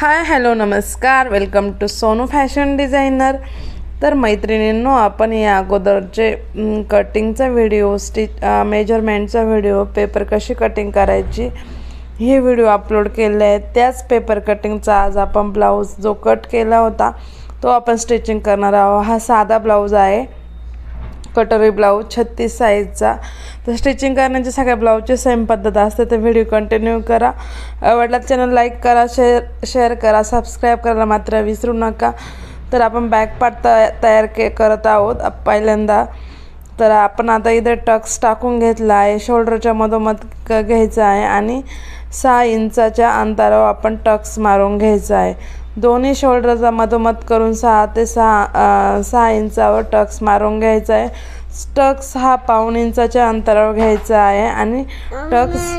हाय hello नमस्कार. Welcome to Sonu fashion designer. तर मैत्रिणींनो आपण या अगोदरचे कटिंगचा व्हिडिओ स्टिच मेजरमेंटचा व्हिडिओ पेपर कशी कटिंग करायची हे व्हिडिओ अपलोड केले आहेत. त्याच पेपर कटिंगचा आज आपण ब्लाऊज जो कट केला होता तो आपण स्टिचिंग करणार आहोत. हा साधा ब्लाऊज आहे. कटोरी ब्लाऊज छत्तीस साईजचा तर स्टिचिंग करण्याची सगळ्या ब्लाऊजची सेम पद्धत असते. तर व्हिडिओ कंटिन्यू करा. आवडला चॅनल लाईक करा शेअर शेअर करा सबस्क्राईब करायला मात्र विसरू नका. तर आपण बॅक पार्ट तया तयार के करत आहोत. पहिल्यांदा तर आपण आता इथे टक्स टाकून घेतला आहे. शोल्डरच्या मधोमध क आहे आणि सहा इंचाच्या अंतरावर आपण टक्स मारून घ्यायचा आहे. दोन्ही शोल्डरचा मधोमध करून सहा ते सहा सहा इंचावर टक्स मारून घ्यायचा आहे. टक्स हा पाऊण इंचाच्या अंतरावर घ्यायचा आहे आणि टक्स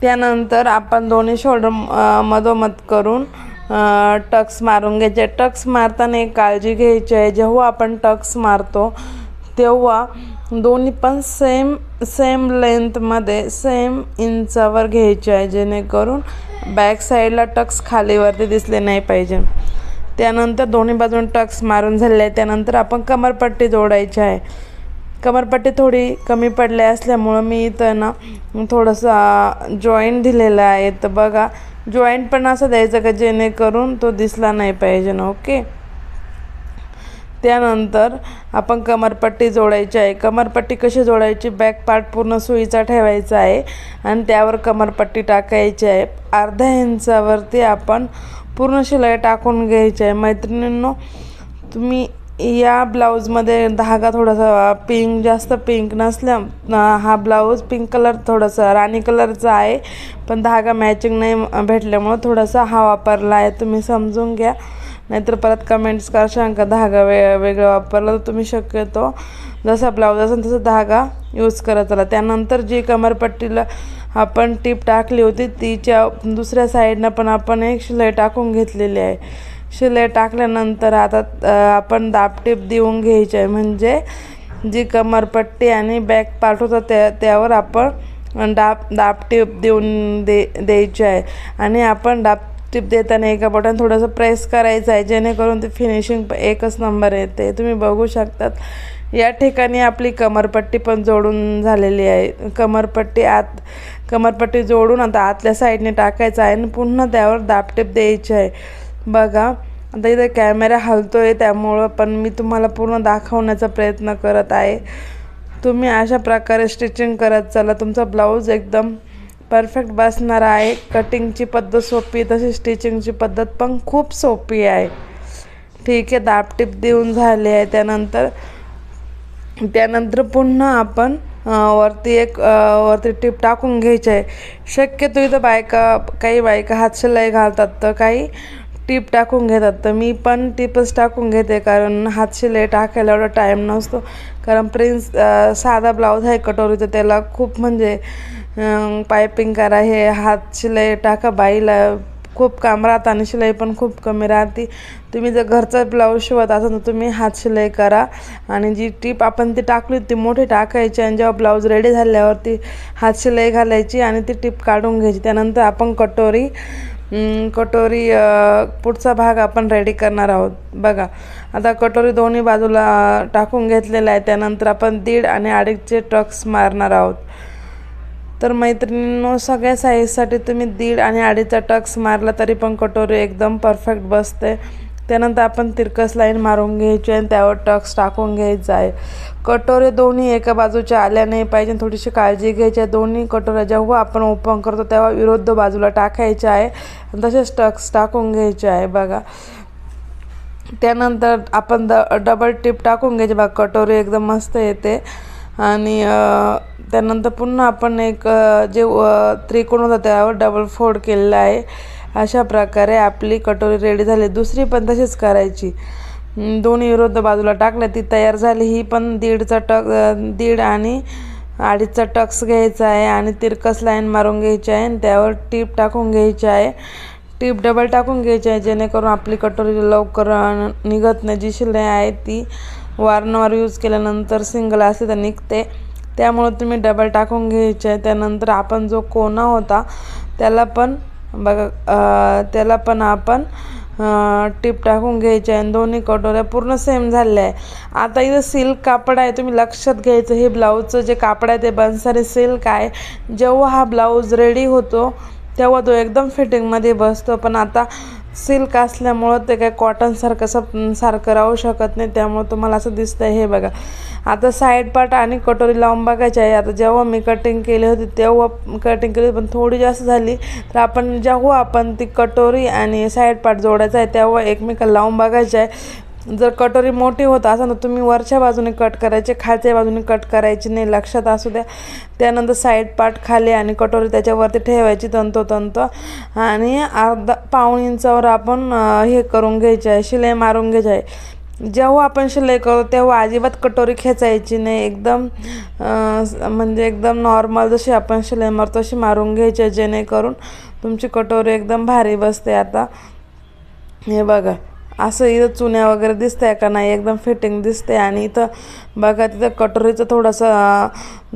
त्यानंतर आपण दोन्ही शोल्डर मधोमध करून टक्स मारून घ्यायचे. टक्स मारताना एक काळजी घ्यायची आहे. जेव्हा आपण टक्स मारतो तेव्हा दोन्ही पण सेम सेम लेंथमध्ये सेम इंचावर घ्यायचे आहे. जेणेकरून बॅक साईडला टक्स खालीवरती दिसले नाही पाहिजे. त्यानंतर दोन्ही बाजून टक्स मारून झालेले आहे त्यानंतर आपण कमरपट्टी जोडायची आहे. कमरपट्टी थोडी कमी पडली असल्यामुळं मी इथं ना थोडंसं जॉईंट दिलेलं आहे. तर बघा जॉईंट पण असं द्यायचं का जेणेकरून तो दिसला नाही पाहिजे ना ओके? त्यानंतर आपण कमरपट्टी जोडायची आहे. कमरपट्टी कशी जोडायची? बॅक पार्ट पूर्ण सुईचा ठेवायचा आहे आणि त्यावर कमरपट्टी टाकायची आहे. अर्ध्या इंचावरती आपण पूर्ण शिलाई टाकून घ्यायची आहे. मैत्रिणींनो तुम्ही या ब्लाऊजमध्ये धागा थोडासा पिंक जास्त पिंक नसल्या हा ब्लाऊज पिंक कलर थोडासा राणी कलरचा आहे. पण धागा मॅचिंग नाही भेटल्यामुळं थोडासा हा वापरला आहे. तुम्ही समजून घ्या. नाहीतर परत कमेंट्स करशाल का धागा वे वेगळा वापरला तर तुम्ही शक्यतो जसा ब्लाऊज असेल तसा धागा यूज करत चला त्यानंतर जी कमरपट्टीला आपण टीप टाकली होती तिच्या दुसऱ्या साईडनं पण आपण एक शिलाई टाकून घेतलेली आहे. शिलाई टाकल्यानंतर आता आपण दाबटीप देऊन घ्यायची आहे. म्हणजे जी कमरपट्टी आणि बॅक पार्ट होता त्या त्यावर आपण डाब दाबटीप देऊन दे द्यायची आहे. आणि आपण दाबटीप देताना एका बटन थोडंसं प्रेस करायचं आहे जेणेकरून ते फिनिशिंग एकच नंबर येते. तुम्ही बघू शकतात या ठिकाणी आपली कमरपट्टी पण जोडून झालेली आहे. कमरपट्टी आत कमरपट्टी जोडून आता आतल्या साईडने टाकायचं आहे आणि पुन्हा त्यावर दाबटीप द्यायची आहे. बघा आता इथे कॅमेरा हलतो आहे त्यामुळं पण मी तुम्हाला पूर्ण दाखवण्याचा प्रयत्न करत आहे. तुम्ही अशा प्रकारे स्टिचिंग करत चला. तुमचा ब्लाऊज एकदम परफेक्ट बसणार आहे. कटिंगची पद्धत सोपी आहे, तशी स्टिचिंगची पद्धत पण खूप सोपी आहे. ठीक आहे दाबटीप देऊन झाले आहे त्यानंतर. त्यानंतर पुन्हा आपण वरती एक वरती टीप टाकून घ्यायची आहे शक्यतो इथं बायका काही बायका हात शिलाई घालतात तर काही टीप टाकून घेतात. तर मी पण टीपच टाकून घेते कारण हात शिलाई टाकायला एवढा टाईम नसतो. कारण प्रिन्स साधा ब्लाऊज आहे कटोरीचं त्याला खूप म्हणजे पायपिंग करा हे हात शिलाई टाका बाईला खूप काम राहतं आणि शिलाई पण खूप कमी राहते. तुम्ही जर घरचा ब्लाऊज शिवत असाल तर तुम्ही हात शिलाई करा. आणि जी टीप आपण ती टाकली ती मोठी टाकायची आणि जेव्हा ब्लाऊज रेडी झाल्यावरती हात शिलाई घालायची आणि ती टीप काढून घ्यायची. त्यानंतर आपण कटोरी कटोरी पुढचा भाग आपण रेडी करणार आहोत. बघा आता कटोरी दोन्ही बाजूला टाकून घेतलेला आहे त्यानंतर आपण दीड आणि अडीचचे टक्स मारणार आहोत. तर मैत्रिणींनो सगळ्या साईजसाठी तुम्ही दीड आणि अडीचा टक्स मारला तरी पण कटोरी एकदम परफेक्ट बसते. त्यानंतर आपण तिरकस लाईन मारून घ्यायची आणि त्यावर टक्स टाकून घ्यायचा आहे. कटोरे दोन्ही एका बाजूच्या आल्या नाही पाहिजे थोडीशी काळजी घ्यायची आहे. दोन्ही कटोऱ्या जेव्हा आपण ओपन करतो तेव्हा विरुद्ध बाजूला टाकायचे आहे आणि तसेच टक्स टाकून घ्यायचे आहे बघा. त्यानंतर आपण द डबल टिप टाकून घ्यायची. बघा कटोरी एकदम मस्त येते. आणि त्यानंतर पुन्हा आपण एक जे त्रिकोण होता त्यावर डबल फोल्ड केलेला आहे. अशा प्रकारे आपली कटोरी रेडी झाली. दुसरी पण तशीच करायची. दोन्ही विरुद्ध बाजूला टाकल्या. ती तयार झाली. ही पण दीडचा टक दीड आणि अडीचचा टक्स घ्यायचा आहे आणि तिरकस लाईन मारून घ्यायची आहे आणि त्यावर टीप टाकून घ्यायची आहे. टीप डबल टाकून घ्यायची आहे जेणेकरून आपली कटोरी लवकर निघत नाही. जी शिलाई आहे ती वारंवार यूज केल्यानंतर सिंगल असते तर निघते. त्यामुळे तुम्ही डबल टाकून घ्यायचे. आहे त्यानंतर आपण जो कोना होता त्याला पण बघा त्याला पण आपण टिप टीप टाकून घ्यायचे आहे आणि दोन्ही कटोऱ्या पूर्ण सेम झालेल्या आहे आता इथं सिल्क कापड आहे तुम्ही लक्षात घ्यायचं हे ब्लाऊजचं जे कापड आहे ते बनसारी सिल्क आहे. जेव्हा हा ब्लाऊज रेडी होतो तेव्हा तो एकदम फिटिंगमध्ये बसतो. पण आता सिल्क असल्यामुळं ते काय कॉटनसारखं सप सारखं राहू शकत नाही त्यामुळं तुम्हाला असं दिसतंय. हे बघा आता साईड पार्ट आणि कटोरी लावून बघायची आहे. आता जेव्हा मी कटिंग केली होती तेव्हा कटिंग केली पण थोडी जास्त झाली. तर आपण जेव्हा हो, आपण ती कटोरी आणि साईड पार्ट जोडायचा आहे तेव्हा एकमेकाला लावून बघायचं आहे. जर कटोरी मोठी होत असेल तर तुम्ही वरच्या बाजूने कट करायचे खालच्या बाजूने कट करायची नाही लक्षात असू द्या. त्यानंतर साईड पार्ट खाली आणि कटोरी त्याच्यावरती ठेवायची तंतोतंत. आणि अर्धा पाऊण इंचावर आपण हे करून घ्यायचे आहे शिलाई मारून घ्यायची आहे. जेव्हा आपण शिलाई करतो तेव्हा अजिबात कटोरी खेचायची नाही. एकदम म्हणजे एकदम नॉर्मल जशी आपण शिलाई मारतो तशी मारून घ्यायची आहे जेणेकरून तुमची कटोरी एकदम भारी बसते आता. हे बघा. असं इथं चुन्या वगैरे दिसतंय का नाही? एकदम फिटिंग दिसते आणि इथं बघा तिथं कटोरीचं थोडासा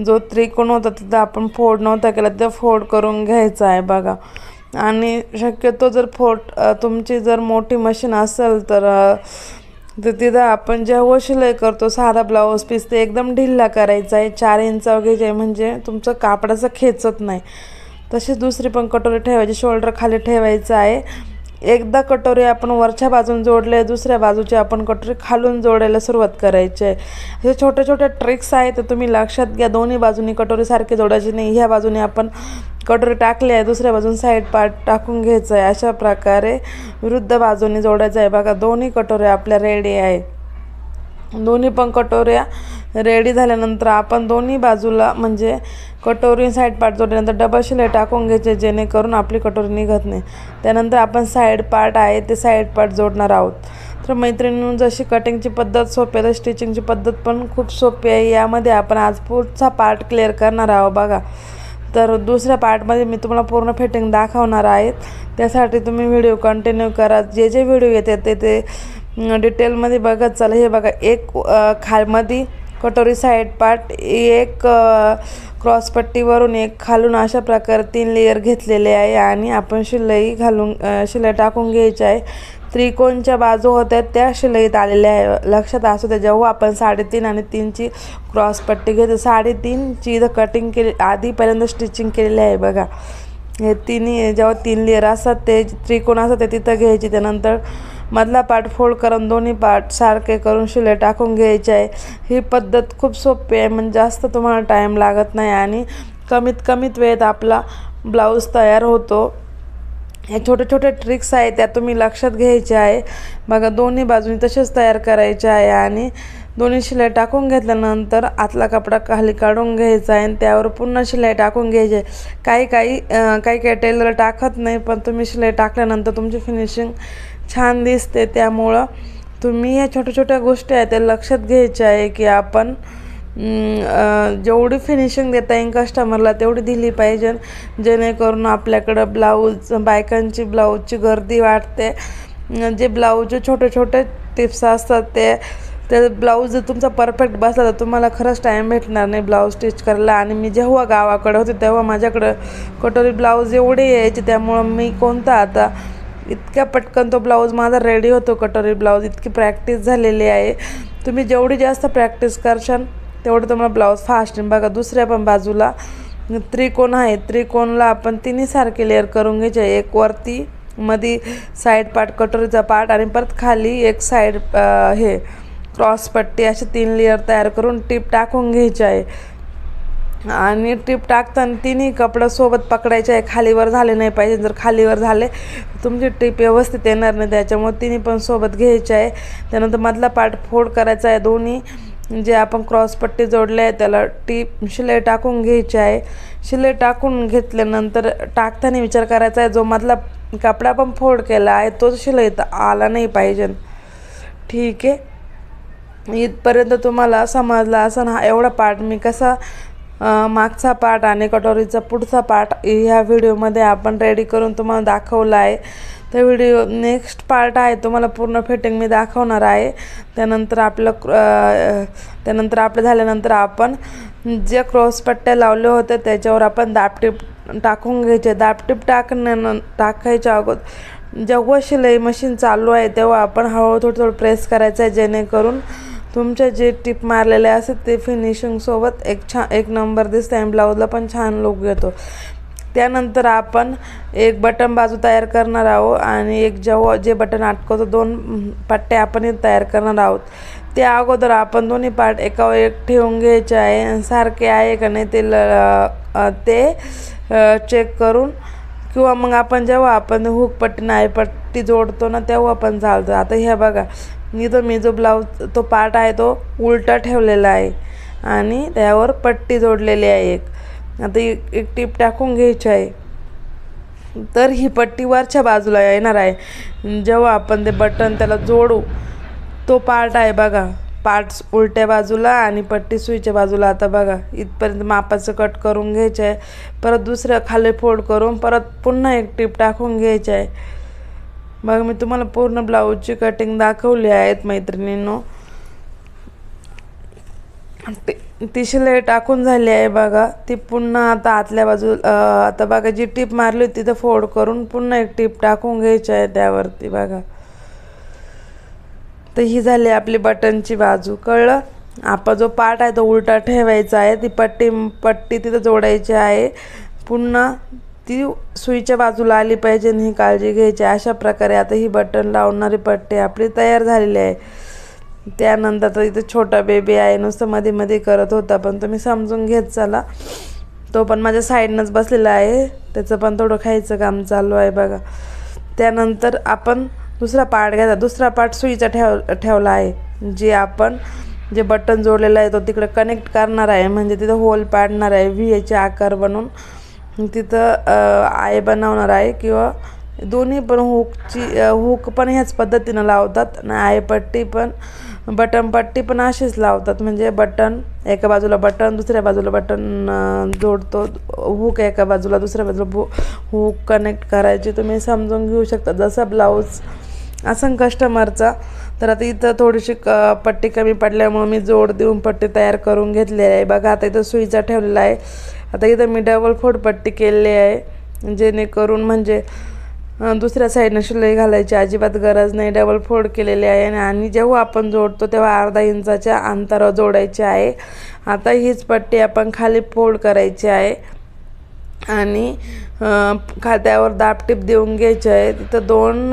जो त्रिकोण होता तिथं आपण फोड नव्हता केला. तिथं फोड करून घ्यायचा आहे बघा. आणि शक्यतो जर फोड तुमची जर मोठी मशीन असेल तर तर तिथं आपण जेव्हा शिलाई करतो साधा ब्लाऊज पीस ते एकदम ढिल्ला करायचा आहे. चार इंच वगैरे म्हणजे तुमचं कापडाचं खेचत नाही. तशीच दुसरी पण कटोरी ठेवायची शोल्डर खाली ठेवायचं आहे. एकदा कटोरी आपण वरच्या बाजून जोडले दुसऱ्या बाजूची आपण कटोरी खालून जोडायला सुरुवात करायची. आहे हे छोटे छोटे ट्रिक्स आहेत तर तुम्ही लक्षात घ्या दोन्ही बाजूनी कटोरी सारखी जोडायची नाही. ह्या बाजूने आपण कटोरी टाकली आहे दुसऱ्या बाजून साईड पार्ट टाकून घ्यायचं आहे. अशा प्रकारे विरुद्ध बाजूने जोडायचं आहे. बघा दोन्ही कटोऱ्या आपल्या रेडी आहे दोन्ही पण कटोऱ्या रेडी झाल्यानंतर आपण दोन्ही बाजूला म्हणजे कटोरी साईड पार्ट जोडल्यानंतर डबल शिलाई टाकून घ्यायचे जेणेकरून आपली कटोरी निघत नाही. त्यानंतर आपण साईड पार्ट आहे ते साईड पार्ट जोडणार आहोत. तर मैत्रिणी जशी कटिंगची पद्धत सोपी आहे तर स्टिचिंगची पद्धत पण खूप सोपी आहे. यामध्ये आपण आज पुढचा पार्ट क्लिअर करणार आहोत बघा. तर दुसऱ्या पार्टमध्ये मी तुम्हाला पूर्ण फिटिंग दाखवणार आहेत त्यासाठी तुम्ही व्हिडिओ कंटिन्यू करा. जे जे व्हिडिओ येतात ते ते डिटेलमध्ये बघत चला हे बघा. एक अं, खालमध्ये कटोरी साईड पार्ट एक क्रॉसपट्टीवरून एक खालून अशा प्रकारे तीन लेयर घेतलेले आहे आणि आपण शिलाई घालून शिलाई टाकून घ्यायची आहे. त्रिकोणच्या बाजू होत्या त्या शिलाईत आलेल्या आहे. लक्षात असू द्या जेव्हा आपण साडेतीन आणि तीनची क्रॉसपट्टी घेतो साडेतीनची इथं कटिंग केली आधीपर्यंत स्टिचिंग केलेली आहे बघा. हे तिन्ही जेव्हा तीन लेअर असतात ते त्रिकोण असतात ते तिथं घ्यायची. त्यानंतर मधला पार्ट फोल्ड करून दोन्ही पार्ट सारखे करून शिलाई टाकून घ्यायची आहे. ही पद्धत खूप सोपी आहे म्हणजे जास्त तुम्हाला टाईम लागत नाही आणि कमीत कमीत वेळेत आपला ब्लाऊज तयार होतो. हे छोटे छोटे ट्रिक्स आहेत त्या तुम्ही लक्षात घ्यायचे आहे. बघा दोन्ही बाजूनी तसेच तयार करायचे आहे आणि दोन्ही शिलाई टाकून घेतल्यानंतर आतला कपडा खाली काढून घ्यायचा आहे आणि त्यावर पुन्हा शिलाई टाकून घ्यायची आहे. काही काही काही काही टेलर टाकत नाही पण तुम्ही शिलाई टाकल्यानंतर तुमची फिनिशिंग छान दिसते त्यामुळं तुम्ही ह्या छोट्या छोट्या गोष्टी आहेत त्या लक्षात घ्यायच्या आहे की आपण जेवढी फिनिशिंग देता येईल कस्टमरला तेवढी दिली पाहिजे. जेणेकरून आपल्याकडं ब्लाऊज बायकांची ब्लाऊजची गर्दी वाढते. जे ब्लाऊज छोटे छोटे टिप्स असतात ते त्या ब्लाऊज जर तुमचा परफेक्ट बसला तर तुम्हाला खरंच टाईम भेटणार नाही ब्लाऊज स्टिच करायला. आणि मी जेव्हा गावाकडे होते तेव्हा माझ्याकडं कटोरी ब्लाऊज एवढे यायचे त्यामुळं मी कोणता आता इतक्या पटकन तो ब्लाऊज माझा रेडी होतो कटोरी ब्लाऊज. इतकी प्रॅक्टिस झालेली आहे. तुम्ही जेवढी जास्त प्रॅक्टिस करशाल तेवढं तुम्हाला ब्लाऊज फास्ट बघा दुसऱ्या पण बाजूला त्रिकोण आहे. त्रिकोणला आपण तिन्ही सारखे लेअर करून घ्यायचे एक वरती मध्ये साईड पार्ट कटोरीचा पार्ट आणि परत खाली एक साईड हे क्रॉस पट्टी असे तीन लेअर तयार करून टीप टाकून घ्यायची आहे. आणि टीप टाकताना तिन्ही कपडं सोबत पकडायचे आहे खालीवर झाले नाही पाहिजे जर खालीवर झाले तुमची टीप व्यवस्थित येणार नाही त्याच्यामुळे तिन्ही पण सोबत घ्यायचे आहे. त्यानंतर मधला पार्ट फोड करायचा आहे दोन्ही. जे आपण क्रॉसपट्टी जोडले आहे त्याला टीप शिलाई टाकून घ्यायची आहे. शिलाई टाकून घेतल्यानंतर टाकताना विचार करायचा आहे जो मधला कपडा पण फोड केला आहे तोच शिलाईत आला नाही पाहिजे. ठीक आहे. इथपर्यंत तुम्हाला समजला असं हा एवढा पार्ट मी कसा मागचा पार्ट आणि कटोरीचा पुढचा पार्ट ह्या व्हिडिओमध्ये आपण रेडी करून तुम्हाला दाखवला आहे तर व्हिडिओ नेक्स्ट पार्ट आहे तुम्हाला पूर्ण फिटिंग मी दाखवणार आहे. त्यानंतर आपलं त्यानंतर आपलं झाल्यानंतर आपण जे क्रॉस पट्ट्या होते होत्या त्याच्यावर आपण दापटीप टाकून घ्यायचे. दापटीप टाकण्यानं टाकायच्या अगोदर जेव्हा शिलाई मशीन चालू आहे तेव्हा आपण हळूहळू थोडं थोडं प्रेस करायचं आहे जेणेकरून तुमच्या जे टिप मारलेले असतात ते फिनिशिंगसोबत एक छान एक नंबर दिसते आणि ब्लाऊजला पण छान लुक येतो. त्यानंतर आपण एक बटन बाजू तयार करणार आहोत आणि एक जेव्हा जे बटन अटकवतो दोन पट्ट्या आपण तयार करणार आहोत. त्या अगोदर आपण दोन्ही पार्ट एकावर एक ठेवून घ्यायचे आहे सारखे आहे का नाही ते ल ते चेक करून किंवा मग आपण जेव्हा आपण हुक पट्टी नाही पट्टी जोडतो ना तेव्हा पण चालतं. आता हे बघा मी तो मी जो ब्लाऊज तो पार्ट आहे तो उलटा ठेवलेला आहे. आणि त्यावर पट्टी जोडलेली आहे एक. आता एक एक टीप टाकून घ्यायची आहे. तर ही पट्टी वरच्या बाजूला येणार आहे. जेव्हा आपण ते बटन त्याला जोडू तो पार्ट आहे बघा. पार्ट्स उलट्या बाजूला आणि पट्टी सुईच्या बाजूला. आता बघा इथपर्यंत मापाचं कट करून घ्यायचं आहे. परत दुसरं खाली फोल्ड करून परत पुन्हा एक टीप टाकून घ्यायची आहे. बघा मी तुम्हाला पूर्ण ब्लाऊजची कटिंग दाखवली आहेत मैत्रिणींनो. ती शिलाई टाकून झाली आहे बघा. ती पुन्हा आता आतल्या बाजू आता बघा जी टीप मारली होती तिथं फोड करून पुन्हा एक टीप टाकून घ्यायची आहे त्यावरती बघा. तर ही झाली आपली बटनची बाजू. कळलं? आपा जो पार्ट आहे तो उलटा ठेवायचा आहे. ती पट्टी पट्टी तिथं जोडायची आहे. पुन्हा ती सुईच्या बाजूला आली पाहिजे ही काळजी घ्यायची. अशा प्रकारे आता ही बटन लावणारी पट्टी आपली तयार झालेली आहे. त्यानंतर तर इथं छोटा बेबी आहे नुसतं मध्ये मध्ये करत होता पण तुम्ही समजून घेत चला. तो पण माझ्या साईडनंच बसलेला आहे. त्याचं पण थोडं खायचं काम चालू आहे बघा. त्यानंतर आपण दुसरा पार्ट घ्यायचा. दुसरा पार्ट सुईचा ठेव ठेवला आहे. जे आपण जे बटन जोडलेलं आहे तो तिकडे कनेक्ट करणार आहे. म्हणजे तिथं होल पाडणार आहे. व्ही याचे आकार बनवून तिथं आय बनवणार आहे किंवा दोन्ही पण हुकची हुक पण ह्याच पद्धतीनं लावतात आणि आयपट्टी पण बटन पट्टी पण अशीच लावतात. म्हणजे बटन एका बाजूला बटन दुसऱ्या बाजूला बटन जोडतो. हुक एका बाजूला दुसऱ्या बाजूला भू हुक कनेक्ट करायची. तुम्ही समजून घेऊ शकता. जसा ब्लाऊज असं कस्टमरचा तर आता इथं थोडीशी क पट्टी कमी पडल्यामुळे मी जोड देऊन पट्टी तयार करून घेतलेली आहे. बघा आता इथं सुईचा ठेवलेला आहे. आता इथं मी डबल फोडपट्टी केलेली आहे. जेणेकरून म्हणजे दुसऱ्या साईडनं शिलाई घालायची अजिबात गरज नाही. डबल फोड केलेली आहे आणि जेव्हा आपण जोडतो तेव्हा अर्धा इंचाच्या अंतरावर जोडायचे आहे. आता हीच पट्टी आपण खाली फोल्ड करायची आहे. आणि खात्यावर दापटीप देऊन घ्यायचे आहे. तिथं दोन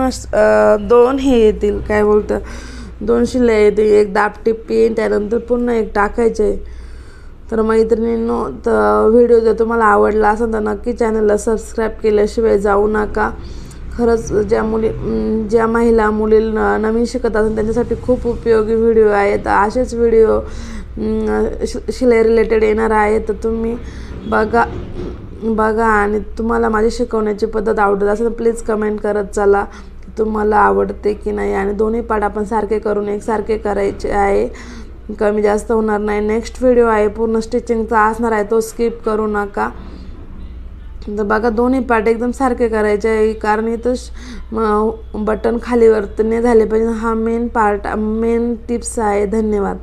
दोन हे येतील. काय बोलतं? दोन शिलाई येतील. एक दापटीप येईल त्यानंतर पुन्हा एक टाकायचं आहे. तर मैत्रिणींनो तर व्हिडिओ जर तुम्हाला आवडला असेल तर नक्की चॅनलला सबस्क्राईब केल्याशिवाय जाऊ नका. खरंच ज्या मुली ज्या महिला मुली नवीन शिकत असेल त्यांच्यासाठी खूप उपयोगी व्हिडिओ आहेत. असेच व्हिडिओ शिलाई रिलेटेड येणार आहे तर तुम्ही बघा बघा आणि तुम्हाला माझी शिकवण्याची पद्धत आवडत असेल तर प्लीज कमेंट करत चला. तुम्हाला आवडते की नाही? आणि दोन्ही पाठ आपण सारखे करून एकसारखे करायचे आहे. कमी जास्त होणार नाही नेक्स्ट व्हिडिओ आहे पूर्ण स्टिचिंगचा असणार आहे तो स्किप करू नका तर बघा दोन्ही पार्ट एकदम सारखे करायचे. आहे कारण इथं बटन खाली नाही झाले पाहिजे. हा मेन पार्ट मेन टिप्स आहे. धन्यवाद.